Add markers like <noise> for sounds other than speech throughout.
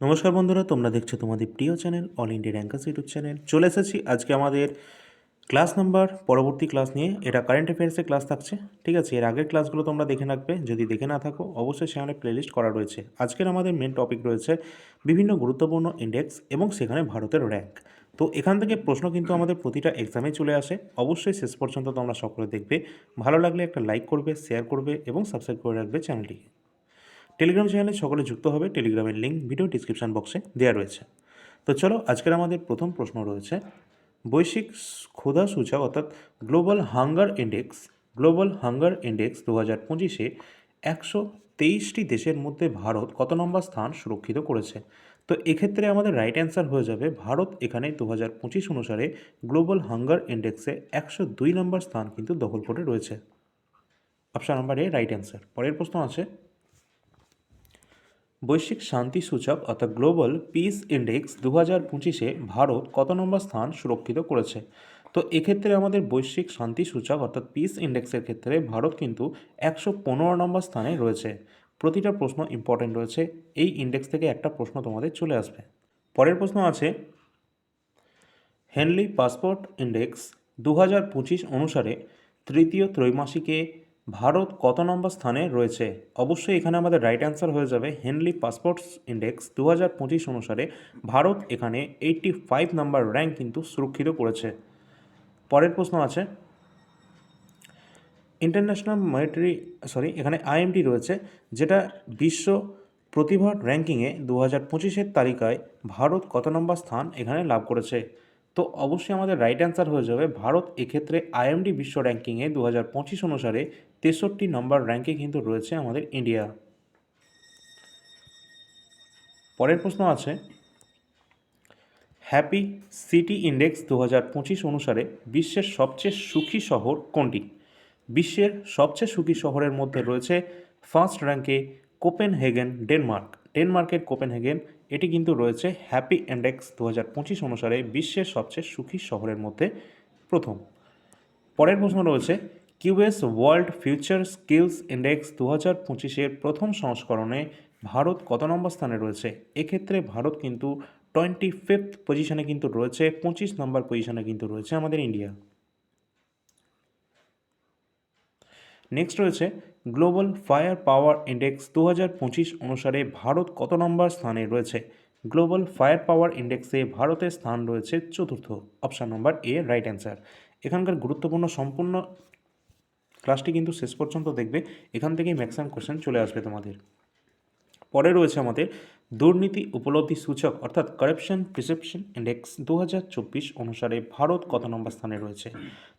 নমস্কার বন্ধুরা, তোমরা দেখছ তোমাদের প্রিয় channel all India rankers YouTube channel. চলে এসেছি আজকে আমাদের ক্লাস নাম্বার পরবর্তী ক্লাস নিয়ে। এটা কারেন্ট অ্যাফেয়ার্সের ক্লাস থাকছে, ঠিক আছে? এর আগের ক্লাসগুলো তোমরা দেখে রাখবে। যদি দেখে না থাকো, অবশ্যই সেখানে প্লেলিস্ট করা রয়েছে। আজকের আমাদের মেন টপিক রয়েছে বিভিন্ন গুরুত্বপূর্ণ ইন্ডেক্স এবং সেখানে ভারতের র্যাঙ্ক তো এখান থেকে প্রশ্ন কিন্তু আমাদের প্রতিটা এক্সামে চলে আসে। অবশ্যই শেষ পর্যন্ত তোমরা সকলে দেখবে। ভালো লাগলে একটা লাইক করবে শেয়ার করবে এবং সাবস্ক্রাইব করে রাখবে চ্যানেলটিকে টেলিগ্রাম চ্যানেলে সকলে যুক্ত হবে। টেলিগ্রামের লিঙ্ক ভিডিও ডিসক্রিপশন বক্সে দেওয়া রয়েছে। তো চলো, আজকের আমাদের প্রথম প্রশ্ন রয়েছে। বৈশ্বিক ক্ষুধা সূচক অর্থাৎ global hunger index global hunger index দু হাজার পঁচিশে একশো তেইশটি দেশের মধ্যে ভারত কত নম্বর স্থান সুরক্ষিত করেছে? তো এক্ষেত্রে আমাদের রাইট অ্যান্সার হয়ে যাবে, ভারত এখানে দু হাজার পঁচিশ অনুসারে গ্লোবাল হাঙ্গার ইন্ডেক্সে একশো দুই নম্বর স্থান কিন্তু দখল করে রয়েছে। Option number A right answer পরের প্রশ্ন আছে। বৈশ্বিক শান্তি সূচক অর্থাৎ গ্লোবাল পিস ইন্ডেক্স দু হাজার পঁচিশে ভারত কত নম্বর স্থান সুরক্ষিত করেছে? তো এক্ষেত্রে আমাদের বৈশ্বিক শান্তি সূচক অর্থাৎ পিস ইন্ডেক্সের ক্ষেত্রে ভারত কিন্তু একশো পনেরো নম্বর স্থানে রয়েছে। প্রতিটা প্রশ্ন ইম্পর্টেন্ট রয়েছে। এই ইন্ডেক্স থেকে একটা প্রশ্ন তোমাদের চলে আসবে। পরের প্রশ্ন আছে হেনলি পাসপোর্ট ইন্ডেক্স দু হাজার পঁচিশ অনুসারে তৃতীয় ত্রৈমাসিকে ভারত কত নম্বর স্থানে রয়েছে? অবশ্যই এখানে আমাদের রাইট অ্যান্সার হয়ে যাবে হেনলি পাসপোর্টস ইন্ডেক্স দু হাজার পঁচিশ অনুসারে ভারত এখানে এইটটি ফাইভ নাম্বার র্যাঙ্ক কিন্তু সুরক্ষিত করেছে। পরের প্রশ্ন আছে। ইন্টারন্যাশনাল মনিটারি সরি এখানে আইএমটি রয়েছে, যেটা বিশ্ব প্রতিভা র্যাঙ্কিংয়ে দু হাজার পঁচিশের তালিকায় ভারত কত নম্বর স্থান এখানে লাভ করেছে? তো অবশ্যই আমাদের রাইট অ্যান্সার হয়ে যাবে, ভারত এক্ষেত্রে আইএমডি বিশ্ব র্যাঙ্কিংয়ে দু হাজার পঁচিশ অনুসারে তেষট্টি নম্বর র্যাঙ্কে কিন্তু রয়েছে আমাদের ইন্ডিয়া পরের প্রশ্ন আছে হ্যাপি সিটি ইন্ডেক্স দু হাজার পঁচিশ অনুসারে বিশ্বের সবচেয়ে সুখী শহর কোনটি? বিশ্বের সবচেয়ে সুখী শহরের মধ্যে রয়েছে ফার্স্ট র্যাঙ্কে কোপেনহেগেন ডেনমার্ক ডেনমার্কের কোপেনহেগেন এটি কিন্তু রয়েছে হ্যাপি ইন্ডেক্স দু হাজার পঁচিশ অনুসারে বিশ্বের সবচেয়ে সুখী শহরের মধ্যে প্রথম। পরের প্রশ্ন রয়েছে QS world future skills index দু হাজার পঁচিশের প্রথম সংস্করণে ভারত কত নম্বর স্থানে রয়েছে? এক্ষেত্রে ভারত কিন্তু টোয়েন্টি ফিফথ পজিশনে কিন্তু রয়েছে, পঁচিশ নম্বর পজিশনে কিন্তু রয়েছে আমাদের ইন্ডিয়া। নেক্সট রয়েছে গ্লোবাল ফায়ার পাওয়ার ইন্ডেক্স দু হাজার পঁচিশ অনুসারে ভারত কত নম্বর স্থানে রয়েছে? গ্লোবাল ফায়ার পাওয়ার ইন্ডেক্সে ভারতের স্থান রয়েছে চতুর্থ। Option number A right answer এখানকার গুরুত্বপূর্ণ সম্পূর্ণ ক্লাসটি কিন্তু শেষ পর্যন্ত দেখবে, এখান থেকেই ম্যাক্সিমাম কোশ্চেন চলে আসবে তোমাদের। পরে রয়েছে আমাদের দুর্নীতি উপলব্ধি সূচক, অর্থাৎ কারাপশন প্রিসেপশন ইন্ডেক্স দু হাজার চব্বিশ অনুসারে ভারত কত নম্বর স্থানে রয়েছে?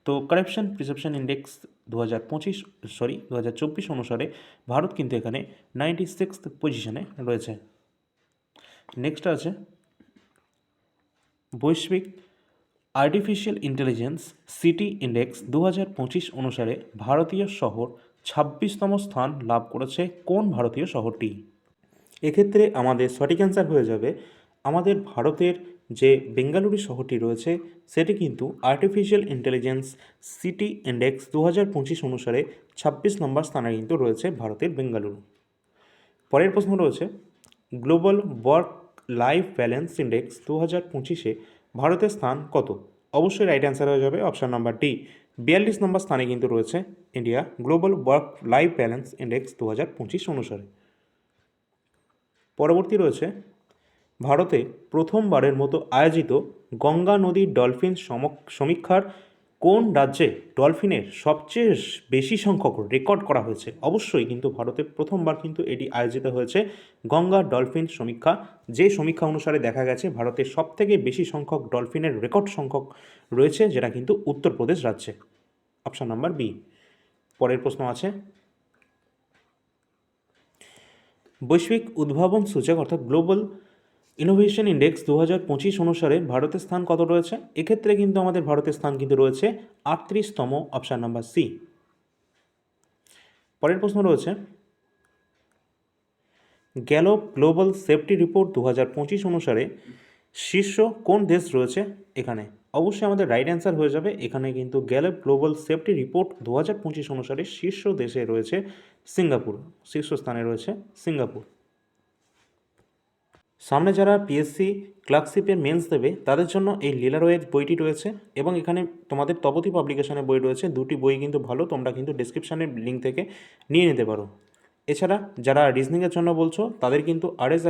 তো কারাপশন প্রিসেপশন ইন্ডেক্স দু হাজার পঁচিশ সরি দু হাজার চব্বিশ অনুসারে ভারত কিন্তু এখানে নাইনটি সিক্স পজিশনে রয়েছে। নেক্সট আছে বৈশ্বিক আর্টিফিশিয়াল ইন্টেলিজেন্স সিটি ইন্ডেক্স দু হাজার পঁচিশ অনুসারে ভারতীয় শহর ছাব্বিশতম স্থান লাভ করেছে কোন ভারতীয় শহরটি? এক্ষেত্রে আমাদের সঠিক অ্যান্সার হয়ে যাবে, আমাদের ভারতের যে বেঙ্গালুরু শহরটি রয়েছে, সেটি কিন্তু আর্টিফিশিয়াল ইন্টেলিজেন্স সিটি ইন্ডেক্স দু হাজার পঁচিশ অনুসারে ছাব্বিশ নম্বর স্থানে কিন্তু রয়েছে ভারতের বেঙ্গালুরু। পরের প্রশ্ন রয়েছে, global work life balance index দু হাজার পঁচিশে ভারতের স্থান কত? অবশ্যই রাইট অ্যান্সার হয়ে যাবে অপশান নাম্বার ডি বিয়াল্লিশ নম্বর স্থানে কিন্তু রয়েছে India global work life balance index দু হাজার পঁচিশ অনুসারে। পরবর্তী রয়েছে ভারতে প্রথমবারের মতো আয়োজিত গঙ্গা নদীর ডলফিন সমক- সমীক্ষার কোন রাজ্যে ডলফিনের সবচেয়ে বেশি সংখ্যক রেকর্ড করা হয়েছে? অবশ্যই কিন্তু ভারতে প্রথমবার কিন্তু এটি আয়োজিত হয়েছে। গঙ্গা ডলফিন সমীক্ষা, যে সমীক্ষা অনুসারে দেখা গেছে ভারতের সবথেকে বেশি সংখ্যক ডলফিনের রেকর্ড সংখ্যক রয়েছে, যেটা কিন্তু উত্তরপ্রদেশ রাজ্যে। Option number B. পরের প্রশ্ন আছে। বৈশ্বিক উদ্ভাবন সূচক অর্থাৎ গ্লোবাল ইনোভেশন ইন্ডেক্স দু হাজার পঁচিশ অনুসারে ভারতের স্থান কত রয়েছে? এক্ষেত্রে কিন্তু আমাদের ভারতের স্থান কিন্তু রয়েছে আটত্রিশতম অপশান নাম্বার সি পরের প্রশ্ন রয়েছে গ্যালোপ গ্লোবাল সেফটি রিপোর্ট দু হাজার পঁচিশ অনুসারে শীর্ষ কোন দেশ রয়েছে? এখানে অবশ্যই আমাদের রাইট অ্যান্সার হয়ে যাবে। এখানে কিন্তু গ্যালোপ গ্লোবাল সেফটি রিপোর্ট দু হাজার পঁচিশ অনুসারে শীর্ষ দেশে রয়েছে সিঙ্গাপুর। শীর্ষস্থানে রয়েছে সিঙ্গাপুর। সামনে যারা পিএসসি ক্লার্কশিপের মেন্স দেবে, তাদের জন্য এই লীলারোয়ের বইটি রয়েছে এবং এখানে তোমাদের তপতি পাবলিকেশনের বই রয়েছে। দুটি বই কিন্তু ভালো, তোমরা কিন্তু ডিসক্রিপশানের লিঙ্ক থেকে নিয়ে নিতে পারো। এছাড়া যারা রিজনিংয়ের জন্য বলছো, তাদের কিন্তু আর এস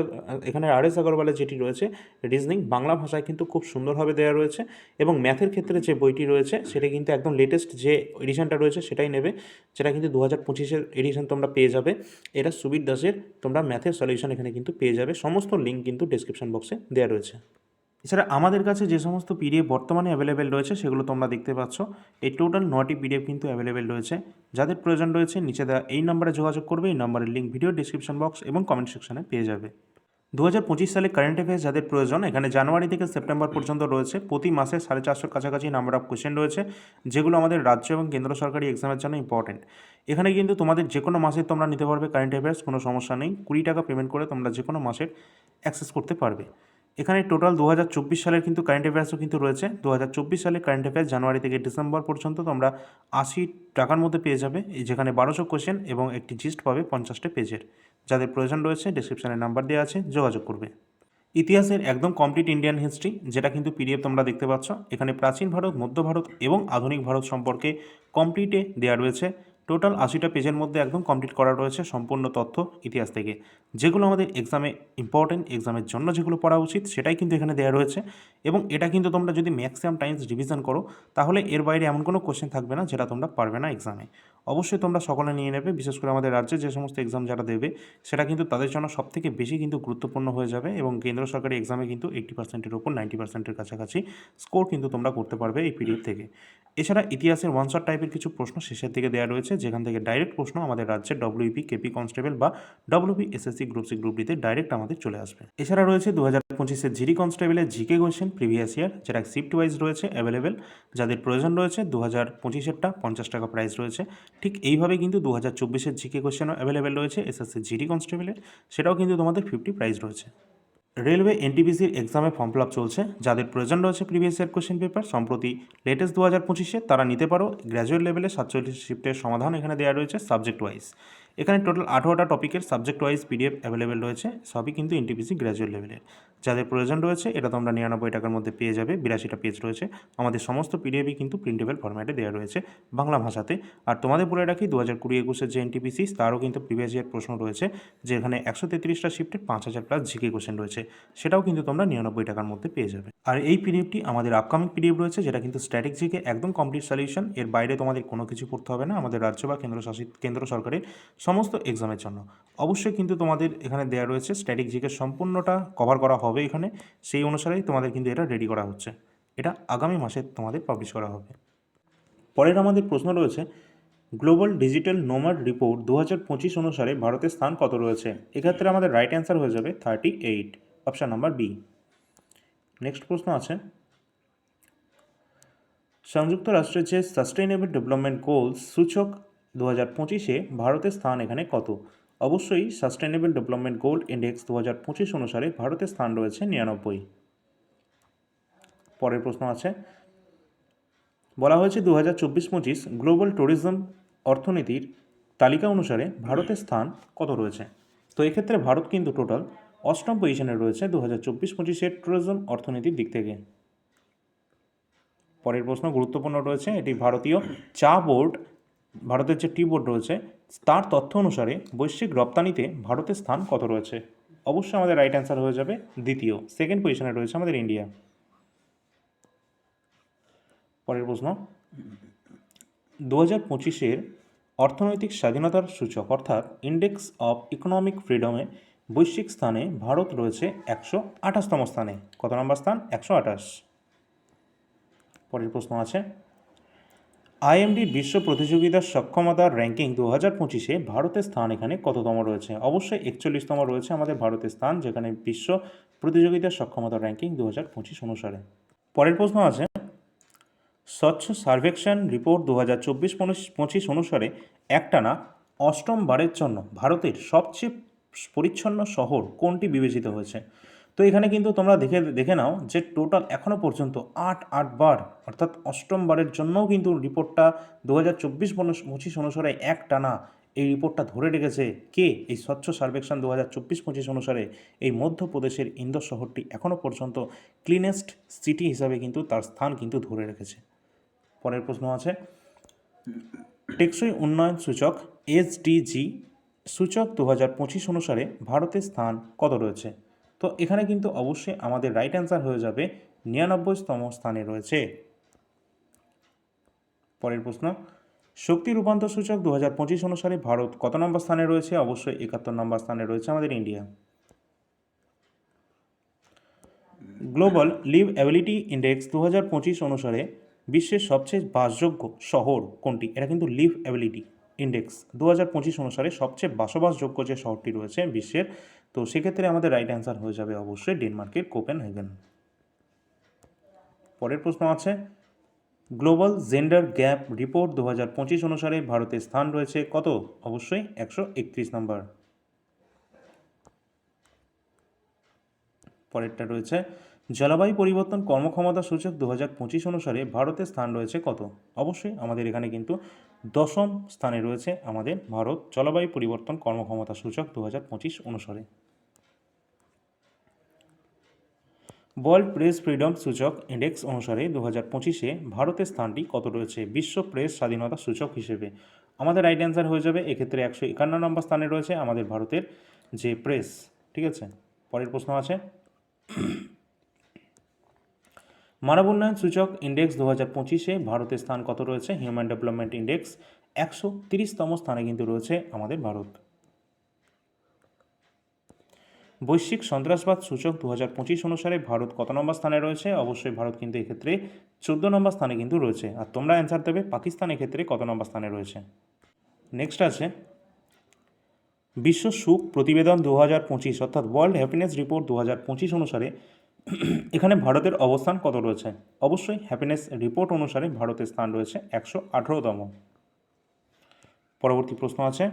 এখানে আর এস আগরওয়ালের যেটি রয়েছে রিজনিং বাংলা ভাষায় কিন্তু খুব সুন্দরভাবে দেওয়া রয়েছে এবং ম্যাথের ক্ষেত্রে যে বইটি রয়েছে, সেটা কিন্তু একদম লেটেস্ট যে এডিশনটা রয়েছে, সেটাই নেবে, যেটা কিন্তু দু হাজার পঁচিশের এডিশন তোমরা পেয়ে যাবে। এটা সুবীর দাসের তোমরা ম্যাথের সলিউশন এখানে কিন্তু পেয়ে যাবে। সমস্ত লিঙ্ক কিন্তু ডিসক্রিপশন বক্সে দেওয়া রয়েছে। এছাড়া আমাদের কাছে যে সমস্ত পিডিএফ বর্তমানে অ্যাভেলেবেল রয়েছে, সেগুলো তোমরা দেখতে পাচ্ছ। এই টোটাল নটি পিডিএফ কিন্তু অ্যাভেলেবেল রয়েছে। যাদের প্রয়োজন রয়েছে, নিচে দেওয়া এই নাম্বারে যোগাযোগ করবে, এই নাম্বারের লিঙ্ক ভিডিও ডিসক্রিপশন বক্স এবং কমেন্ট সেকশনে পেয়ে যাবে। দু হাজার পঁচিশ সালে কারেন্ট অ্যাফেয়ার্স যাদের প্রয়োজন, এখানে জানুয়ারি থেকে সেপ্টেম্বর পর্যন্ত রয়েছে। প্রতি মাসে সাড়ে চারশোর কাছাকাছি নাম্বার অফ কোশ্চেন রয়েছে, যেগুলো আমাদের রাজ্য এবং কেন্দ্র সরকারি এক্সামের জন্য ইম্পর্টেন্ট এখানে কিন্তু তোমাদের যে কোনো মাসে তোমরা নিতে পারবে কারেন্ট অ্যাফেয়ার্স কোনো সমস্যা নেই। কুড়ি টাকা পেমেন্ট করে তোমরা যে কোনো মাসের অ্যাক্সেস করতে পারবে। এখানে টোটাল দু হাজার চব্বিশ সালের কিন্তু কারেন্ট অ্যাফেয়ার্সও কিন্তু রয়েছে। দু হাজার চব্বিশ সালে কারেন্ট অ্যাফেয়ার্স জানুয়ারি থেকে ডিসেম্বর পর্যন্ত তোমরা আশি টাকার মধ্যে পেয়ে যাবে। যেখানে বারোশো কোশ্চেন এবং একটি জিস্ট পাবে পঞ্চাশটা পেজের। যাদের প্রয়োজন রয়েছে ডিসক্রিপশানে নাম্বার দেওয়া আছে, যোগাযোগ করবে। ইতিহাসের একদম কমপ্লিট ইন্ডিয়ান হিস্ট্রি যেটা কিন্তু পিডিএফ তোমরা দেখতে পাচ্ছ। এখানে প্রাচীন ভারত, মধ্য ভারত এবং আধুনিক ভারত সম্পর্কে কমপ্লিটে দেওয়া রয়েছে। টোটাল আশিটা পেজের মধ্যে একদম কমপ্লিট করা রয়েছে সম্পূর্ণ তথ্য ইতিহাস থেকে। যেগুলো আমাদের এক্সামে ইম্পর্টেন্ট এক্সামের জন্য যেগুলো পড়া উচিত, সেটাই কিন্তু এখানে দেওয়া রয়েছে। এবং এটা কিন্তু তোমরা যদি ম্যাক্সিমাম টাইমস রিভিশন করো, তাহলে এর বাইরে এমন কোনো কোশ্চেন থাকবে না, যেটা তোমরা পারবে না এক্সামে অবশ্যই তোমরা সকলে নিয়ে নেবে, বিশেষ করে আমাদের রাজ্যে যে সমস্ত এক্সাম যারা দেবে, সেটা কিন্তু তাদের জন্য সবথেকে বেশি কিন্তু গুরুত্বপূর্ণ হয়ে যাবে এবং কেন্দ্র সরকারি এক্সামে কিন্তু এইট্টি পার্সেন্টের ওপর নাইনটি পার্সেন্টের কাছাকাছি স্কোর কিন্তু তোমরা করতে পারবে এই পিডিএফ থেকে। এছাড়া ইতিহাসের ওয়ান শট টাইপের কিছু প্রশ্ন শেষের দিকে দেওয়া রয়েছে, যেখান থেকে ডাইরেক্ট প্রশ্ন আমাদের রাজ্যের ডব্লিউপি কেপি কনস্টেবল বা WP SSC group C group ডিতে ডাইরেক্ট আমাদের চলে আসবে। এছাড়া রয়েছে দু হাজার পঁচিশের জিডি কনস্টেবলের জিকে কোয়েশ্চেন প্রিভিয়াস ইয়ার যেটা শিফট ওয়াইজ রয়েছে অ্যাভেলেবেল যাদের প্রয়োজন রয়েছে দু হাজার পঁচিশেরটা পঞ্চাশ টাকা প্রাইস রয়েছে। ঠিক এইভাবে কিন্তু দু হাজার চব্বিশের জিকে কোয়েশ্চেনও অ্যাভেলেবেল রয়েছে এসএসসি জিডি কনস্টেবলের সেটাও কিন্তু তোমাদের ফিফটি প্রাইস রয়েছে। রেলওয়ে এনটিপিসির এক্সামে ফর্ম ফিল আপ চলছে, যাদের প্রয়োজন রয়েছে প্রিভিয়াস ইয়ার কোশ্চেন পেপার সম্প্রতি লেটেস্ট দু হাজার পঁচিশে তারা নিতে পারো। গ্র্যাজুয়েট লেভেলে সাতচল্লিশ শিফটের সমাধান এখানে দেওয়া রয়েছে সাবজেক্ট ওয়াইজ এখানে টোটাল আঠারোটা টপিকের সাবজেক্ট ওয়াইজ পিডিএফ অ্যাভেলেবেল রয়েছে, সবই কিন্তু এনটিপিসি গ্র্যাজুয়েট লেভেলের যাদের প্রয়োজন রয়েছে, এটা তোমরা নিরানব্বই টাকার মধ্যে পেয়ে যাবে, বিরাশিটা পেজ রয়েছে। আমাদের সমস্ত পিডিএফই কিন্তু প্রিন্টেবল ফরম্যাটে দেওয়া রয়েছে বাংলা ভাষাতে। আর তোমাদের বলে রাখি দু হাজার কুড়ি একুশের যে এনটিপিসি তারও কিন্তু প্রিভিয়াস ইয়ার প্রশ্ন রয়েছে যেখানে একশো তেত্রিশটা শিফটে পাঁচ হাজার প্লাস জিকে কোশ্চেন রয়েছে। সেটাও কিন্তু তোমরা নিরানব্বই টাকার মধ্যে পেয়ে যাবে। আর এই পিডিএফটি আমাদের আপকামিং পিডিএফ রয়েছে, যেটা কিন্তু স্ট্যাটিক জিকে একদম কমপ্লিট সলিউশন এর বাইরে তোমাদের কোনো কিছু পড়তে হবে না। আমাদের রাজ্য বা কেন্দ্র শাসিত কেন্দ্র সরকারের সমস্ত এক্সামের জন্য। অবশ্যই কিন্তু তোমাদের এখানে দেওয়া রয়েছে স্ট্যাটিক জিকে সম্পূর্ণটা কভার করা হবে এখানে। সেই অনুসারেই তোমাদের কিন্তু এটা রেডি করা হচ্ছে। এটা আগামী মাসে তোমাদের পাবলিশ করা হবে। পরের আমাদের প্রশ্ন রয়েছে গ্লোবাল ডিজিটাল নোমার রিপোর্ট দু হাজার পঁচিশ অনুসারে ভারতের স্থান কত রয়েছে? এক্ষেত্রে আমাদের রাইট অ্যান্সার হয়ে যাবে thirty eight option number B next প্রশ্ন আছে, সংযুক্ত রাষ্ট্রের যে সাস্টেইনেবল ডেভেলপমেন্ট গোলস সূচক দু হাজার পঁচিশে ভারতের স্থান এখানে কত? অবশ্যই সাস্টেইনেবল ডেভেলপমেন্ট গোল ইন্ডেক্স দু হাজার পঁচিশ অনুসারে ভারতের স্থান রয়েছে নিরানব্বই। পরের প্রশ্ন আছে। বলা হয়েছে দু হাজার চব্বিশ পঁচিশ গ্লোবাল ট্যুরিজম অর্থনীতির তালিকা অনুসারে ভারতের স্থান কত রয়েছে? তো এক্ষেত্রে ভারত কিন্তু টোটাল অষ্টম পজিশনে রয়েছে দু হাজার চব্বিশ পঁচিশের ট্যুরিজম অর্থনীতির দিক থেকে। পরের প্রশ্ন গুরুত্বপূর্ণ রয়েছে। এটি ভারতীয় চা বোর্ড ভারতের যে টি বোর্ড রয়েছে, তার তথ্য অনুসারে বৈশ্বিক রপ্তানিতে ভারতের স্থান কত রয়েছে? অবশ্যই আমাদের রাইট অ্যান্সার হয়ে যাবে দ্বিতীয়। সেকেন্ড পজিশনে রয়েছে আমাদের ইন্ডিয়া পরের প্রশ্ন। দু হাজার পঁচিশের অর্থনৈতিক স্বাধীনতার সূচক, অর্থাৎ ইন্ডেক্স অফ ইকোনমিক ফ্রিডমে বৈশ্বিক স্থানে ভারত রয়েছে একশো আঠাশতম স্থানে। কত নম্বর স্থান? একশো আঠাশ। পরের প্রশ্ন আছে। আইএমডি বিশ্ব প্রতিযোগিতার সক্ষমতার র্যাঙ্কিং দু হাজার পঁচিশে ভারতের স্থান এখানে কততম রয়েছে? অবশ্যই একচল্লিশতম রয়েছে আমাদের ভারতের স্থান, যেখানে বিশ্ব প্রতিযোগিতার সক্ষমতার র্যাঙ্কিং দু হাজার পঁচিশ অনুসারে। পরের প্রশ্ন আছে, স্বচ্ছ সার্ভেকশন রিপোর্ট দু হাজার চব্বিশ পঁচিশ অনুসারে একটানা অষ্টমবারের জন্য ভারতের সবচেয়ে পরিচ্ছন্ন শহর কোনটি বিবেচিত হয়েছে? তো এখানে কিন্তু তোমরা দেখে দেখে নাও যে টোটাল এখনও পর্যন্ত আট আটবার অর্থাৎ অষ্টমবারের জন্যও কিন্তু রিপোর্টটা দু হাজার চব্বিশ পঁচিশ অনুসারে এক টানা এই রিপোর্টটা ধরে রেখেছে। কে? এই স্বচ্ছ সার্ভেকশন দু হাজার চব্বিশ, পঁচিশ অনুসারে এই মধ্যপ্রদেশের ইন্দোর শহরটি এখনও পর্যন্ত ক্লিনেস্ট সিটি হিসাবে কিন্তু তার স্থান কিন্তু ধরে রেখেছে। পরের প্রশ্ন আছে। টেকসই উন্নয়ন সূচক এসডিজি সূচক দু হাজার পঁচিশ অনুসারে ভারতের স্থান কত রয়েছে? তো এখানে কিন্তু অবশ্যই আমাদের রাইট অ্যান্সার হয়ে যাবে নিরানব্বইতম স্থানে রয়েছে। পরের প্রশ্ন, শক্তি রূপান্তর সূচক দু হাজার পঁচিশ অনুসারে ভারত কত নম্বর স্থানে রয়েছে? অবশ্যই একাত্তর নম্বর স্থানে রয়েছে আমাদের India. Global leave ability index দু হাজার পঁচিশ অনুসারে বিশ্বের সবচেয়ে বাসযোগ্য শহর কোনটি? এটা কিন্তু লিভ অ্যাবিলিটি। ইন্ডেক্স দু হাজার পঁচিশ অনুসারে সবচেয়ে বসবাসযোগ্য যে শহরটি রয়েছে বিশ্বের, তো সেক্ষেত্রে আমাদের রাইট অ্যান্সার হয়ে যাবে অবশ্যই ডেনমার্কের কোপেন হেগেন পরের প্রশ্ন আছে, গ্লোবাল জেন্ডার গ্যাপ রিপোর্ট দু হাজার পঁচিশ অনুসারে ভারতের স্থান রয়েছে কত? অবশ্যই একশো একত্রিশ নম্বর। পরেরটা রয়েছে জলবায়ু পরিবর্তন কর্মক্ষমতা সূচক দু হাজার পঁচিশ অনুসারে ভারতের স্থান রয়েছে কত? অবশ্যই আমাদের এখানে কিন্তু দশম স্থানে রয়েছে আমাদের ভারত জলবায়ু পরিবর্তন কর্মক্ষমতা সূচক দু হাজার পঁচিশ অনুসারে। ওয়ার্ল্ড প্রেস ফ্রিডম সূচক ইন্ডেক্স অনুসারে দু হাজার পঁচিশে ভারতের স্থানটি কত রয়েছে? বিশ্ব প্রেস স্বাধীনতা সূচক হিসেবে। আমাদের রাইট অ্যান্সার হয়ে যাবে, এক্ষেত্রে একশো একান্ন নম্বর স্থানে রয়েছে আমাদের ভারতের যে প্রেস ঠিক আছে? পরের প্রশ্ন আছে। মানব উন্নয়ন সূচক ইন্ডেক্স দু হাজার পঁচিশে ভারতের স্থান কত রয়েছে? হিউম্যান ডেভেলপমেন্ট ইন্ডেক্স একশো তিরিশতম স্থানে কিন্তু রয়েছে আমাদের ভারত। বৈশ্বিক সন্ত্রাসবাদ সূচক দু হাজার পঁচিশ অনুসারে ভারত কত নম্বর স্থানে রয়েছে? অবশ্যই ভারত কিন্তু এক্ষেত্রে চোদ্দ নম্বর স্থানে কিন্তু রয়েছে। আর তোমরা অ্যান্সার দেবে পাকিস্তান এক্ষেত্রে কত নম্বর স্থানে রয়েছে। নেক্সট আছে, বিশ্ব সুখ প্রতিবেদন দু হাজার পঁচিশ অর্থাৎ ওয়ার্ল্ড হ্যাপিনেস রিপোর্ট দু হাজার পঁচিশ অনুসারে <clears throat> এখানে ভারতের অবস্থান কত রয়েছে? অবশ্যই হ্যাপিনেস রিপোর্ট অনুসারে ভারতের স্থান রয়েছে একশো আঠেরোতম। পরবর্তী প্রশ্ন আছে।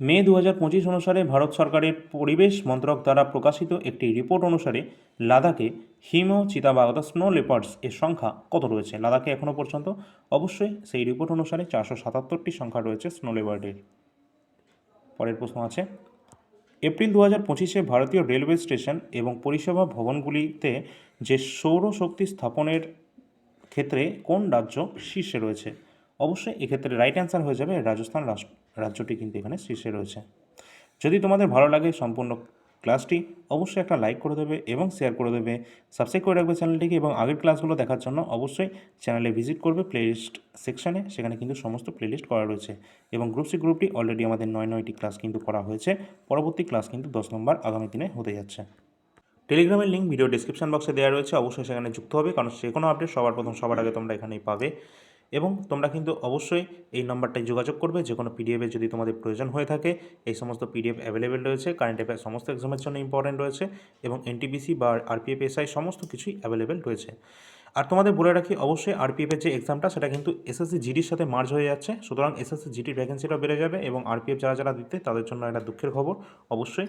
মে দু হাজার পঁচিশ অনুসারে ভারত সরকারের পরিবেশ মন্ত্রক দ্বারা প্রকাশিত একটি রিপোর্ট অনুসারে লাদাখে হিম, চিতাবাঘ অর্থাৎ স্নো লেপার্ডস এর সংখ্যা কত রয়েছে? লাদাখে এখনও পর্যন্ত? অবশ্যই সেই রিপোর্ট অনুসারে চারশো সাতাত্তরটি সংখ্যা রয়েছে স্নো লেপার্ডের পরের প্রশ্ন আছে। এপ্রিল দু হাজার পঁচিশে ভারতীয় রেলওয়ে স্টেশন এবং পরিষেবা ভবনগুলিতে যে সৌরশক্তি স্থাপনের ক্ষেত্রে কোন রাজ্য শীর্ষে রয়েছে? অবশ্যই এক্ষেত্রে রাইট অ্যান্সার হয়ে যাবে রাজস্থান রাজ্যটি কিন্তু এখানে শীর্ষে রয়েছে। যদি তোমাদের ভালো লাগে সম্পূর্ণ ক্লাসটি অবশ্যই একটা লাইক করে দেবে এবং শেয়ার করে দেবে। সাবস্ক্রাইব করে রাখবে চ্যানেলটিকে এবং আগের ক্লাসগুলো দেখার জন্য অবশ্যই চ্যানেলে ভিজিট করবে প্লেলিস্ট সেকশানে, সেখানে কিন্তু সমস্ত প্লেলিস্ট করা রয়েছে। এবং গ্রুপ সি গ্রুপটি অলরেডি আমাদের নয় নয়টি ক্লাস কিন্তু করা হয়েছে। পরবর্তী ক্লাস কিন্তু দশ নম্বর আগামী দিনে হতে যাচ্ছে। টেলিগ্রামের লিঙ্ক ভিডিও ডিসক্রিপশন বক্সে দেওয়া রয়েছে। অবশ্যই সেখানে যুক্ত হবে। কারণ যে কোনো আপডেট সবার প্রথম সবার আগে তোমরা এখানেই পাবে। এবং তোমরা কিন্তু অবশ্যই এই নাম্বারটায় যোগাযোগ করবে, যে কোনো পিডিএফের যদি তোমাদের প্রয়োজন হয়ে থাকে, এই সমস্ত পিডিএফ অ্যাভেলেবেল রয়েছে কারেন্ট অ্যাফেয়ার সমস্ত এক্সামের জন্য ইম্পর্টেন্ট রয়েছে এবং এনটিপিসি বা আরপিএফ এসআই সমস্ত কিছুই অ্যাভেলেবেল রয়েছে। আর তোমাদের বলে রাখি, অবশ্যই আরপিএফের যে এক্সামটা সেটা কিন্তু এসএসসি জিডির সাথে মার্জ হয়ে যাচ্ছে। সুতরাং এসএসসি জিডির ভ্যাকেন্সিটা বেড়ে যাবে এবং আরপিএফ যারা যারা দিতে তাদের জন্য একটা দুঃখের খবর। অবশ্যই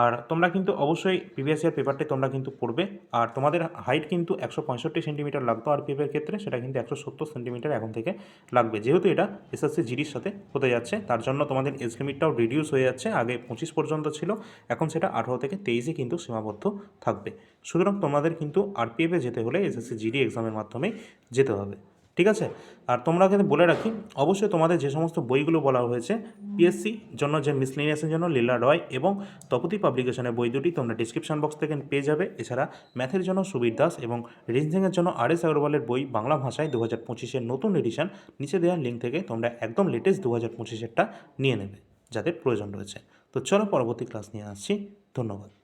আর তোমরা কিন্তু অবশ্যই প্রিভিয়াস ইয়ার পেপারটি তোমরা কিন্তু পড়বে। আর তোমাদের হাইট কিন্তু একশো পঁয়ষট্টি সেন্টিমিটার লাগতো আরপিএফের ক্ষেত্রে সেটা কিন্তু একশো সত্তর সেন্টিমিটার এখন থেকে লাগবে। যেহেতু এটা এসএসসি জিডির সাথে হতে যাচ্ছে, তার জন্য তোমাদের এজ লিমিটটাও রিডিউস হয়ে যাচ্ছে। আগে পঁচিশ পর্যন্ত ছিল, এখন সেটা আঠারো থেকে তেইশে কিন্তু সীমাবদ্ধ থাকবে। সুতরাং তোমাদের কিন্তু আরপিএফে যেতে হলে এসএসসি জিডি এক্সামের মাধ্যমে যেতে হবে। ঠিক আছে? আর তোমরা কিন্তু বলে রাখি, অবশ্যই তোমাদের যে সমস্ত বইগুলো বলা হয়েছে পিএসসি জন্য যে মিসলিনিয়াসের জন্য লীলা রয় এবং তপতি পাবলিকেশনের বই দুটি তোমরা ডিসক্রিপশন বক্স থেকে পেয়ে যাবে। এছাড়া ম্যাথের জন্য সুবীর দাস এবং রিজনিংয়ের জন্য আর এস আগরওয়ালের বই বাংলা ভাষায় দু হাজার পঁচিশের নতুন এডিশন নিচে দেওয়ার লিঙ্ক থেকে তোমরা একদম লেটেস্ট দু হাজার পঁচিশেরটা নিয়ে নেবে, যাদের প্রয়োজন রয়েছে। তো চলো পরবর্তী ক্লাস নিয়ে আসছি। ধন্যবাদ।